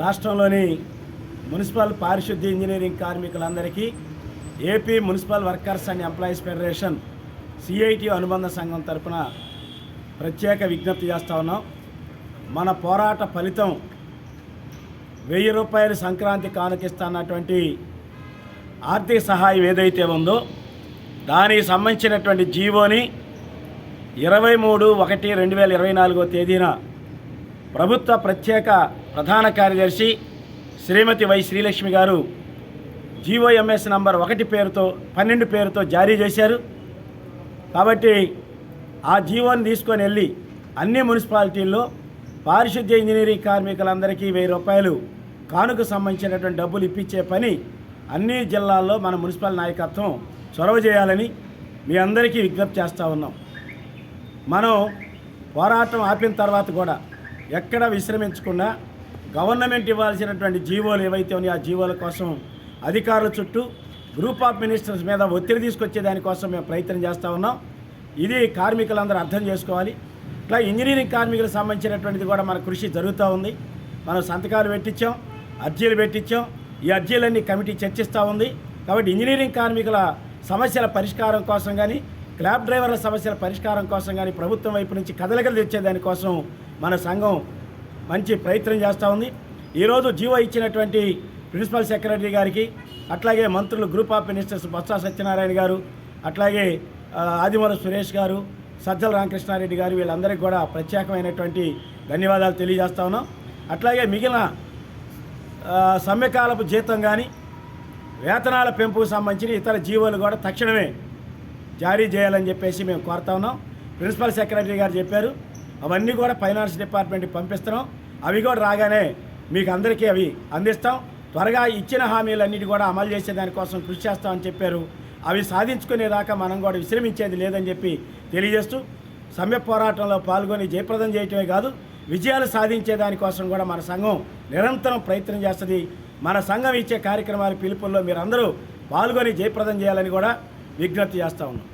రాష్ట్రంలోని మున్సిపల్ పారిశుద్ధ్య ఇంజనీరింగ్ కార్మికులందరికీ AP municipal workers and employees federation CIT అనుబంధ సంఘం తరపున ప్రత్యేక విజ్ఞప్తి చేస్తా ఉన్నాం. మన పోరాట ఫలితం వెయ్యి రూపాయలు సంక్రాంతి కానుకిస్తున్నటువంటి ఆర్థిక సహాయం ఏదైతే ఉందో దానికి సంబంధించినటువంటి జీవోని ఇరవై మూడు ఒకటి రెండు వేల ఇరవై నాలుగో తేదీన ప్రభుత్వ ప్రత్యేక ప్రధాన కార్యదర్శి శ్రీమతి వై శ్రీలక్ష్మి గారు జీవోఎంఎస్ నంబర్ ఒకటి పేరుతో పన్నెండు పేరుతో జారీ చేశారు. కాబట్టి ఆ జీవోని తీసుకొని వెళ్ళి అన్ని మున్సిపాలిటీల్లో పారిశుద్ధ్య ఇంజనీరింగ్ కార్మికులందరికీ వెయ్యి రూపాయలు కానుక సంబంధించినటువంటి డబ్బులు ఇప్పించే పని అన్ని జిల్లాల్లో మన మున్సిపల్ నాయకత్వం చొరవ చేయాలని మీ అందరికీ విజ్ఞప్తి చేస్తూ ఉన్నాం. మనం పోరాటం ఆపిన తర్వాత కూడా ఎక్కడ విశ్రమించకుండా గవర్నమెంట్ ఇవ్వాల్సినటువంటి జీవోలు ఏవైతే ఉన్నాయో ఆ జీవోల కోసం అధికారుల చుట్టూ గ్రూప్ ఆఫ్ మినిస్టర్స్ మీద ఒత్తిడి తీసుకొచ్చే దానికోసం మేము ప్రయత్నం చేస్తూ ఉన్నాం. ఇది కార్మికులందరూ అర్థం చేసుకోవాలి. ఇట్లా ఇంజనీరింగ్ కార్మికులకు సంబంధించినటువంటిది కూడా మన కృషి జరుగుతూ ఉంది. మనం సంతకాలు పెట్టించాం అర్జీలు పెట్టించాం. ఈ అర్జీలన్నీ కమిటీ చర్చిస్తూ ఉంది. కాబట్టి ఇంజనీరింగ్ కార్మికుల సమస్యల పరిష్కారం కోసం కానీ క్లాబ్ డ్రైవర్ల సమస్యల పరిష్కారం కోసం కానీ ప్రభుత్వం వైపు నుంచి కదలికలు తెచ్చేదానికోసం మన సంఘం మంచి ప్రయత్నం చేస్తూ ఉంది. ఈరోజు జీవో ఇచ్చినటువంటి ప్రిన్సిపల్ సెక్రటరీ గారికి అట్లాగే మంత్రులు group of ministers Botsa Satyanarayana garu అట్లాగే ఆ, సురేష్ గారు సజ్జల రామకృష్ణారెడ్డి గారు వీళ్ళందరికీ కూడా ప్రత్యేకమైనటువంటి ధన్యవాదాలు తెలియజేస్తా ఉన్నాం. అట్లాగే మిగిలిన సమ్మెకాలపు జీతం కానీ వేతనాల పెంపుకు సంబంధించిన ఇతర జీవోలు కూడా తక్షణమే జారీ చేయాలని చెప్పేసి మేము కోరుతా ఉన్నాం. ప్రిన్సిపల్ సెక్రటరీ గారు చెప్పారు. అవన్నీ కూడా ఫైనాన్స్ డిపార్ట్మెంట్కి పంపిస్తున్నాం. అవి కూడా రాగానే మీకు అందరికీ అవి అందిస్తాం. త్వరగా ఇచ్చిన హామీలన్నిటి కూడా అమలు చేసే దానికోసం కృషి చేస్తామని చెప్పారు. అవి సాధించుకునేదాకా మనం కూడా విశ్రమించేది లేదని చెప్పి తెలియజేస్తూ సమ్మె పోరాటంలో పాల్గొని జయప్రదం చేయటమే కాదు విజయాలు సాధించే దానికోసం కూడా మన సంఘం నిరంతరం ప్రయత్నం చేస్తుంది. మన సంఘం ఇచ్చే కార్యక్రమాల పిలుపుల్లో మీరందరూ పాల్గొని జయప్రదం చేయాలని కూడా విజ్ఞప్తి చేస్తూ ఉన్నాం.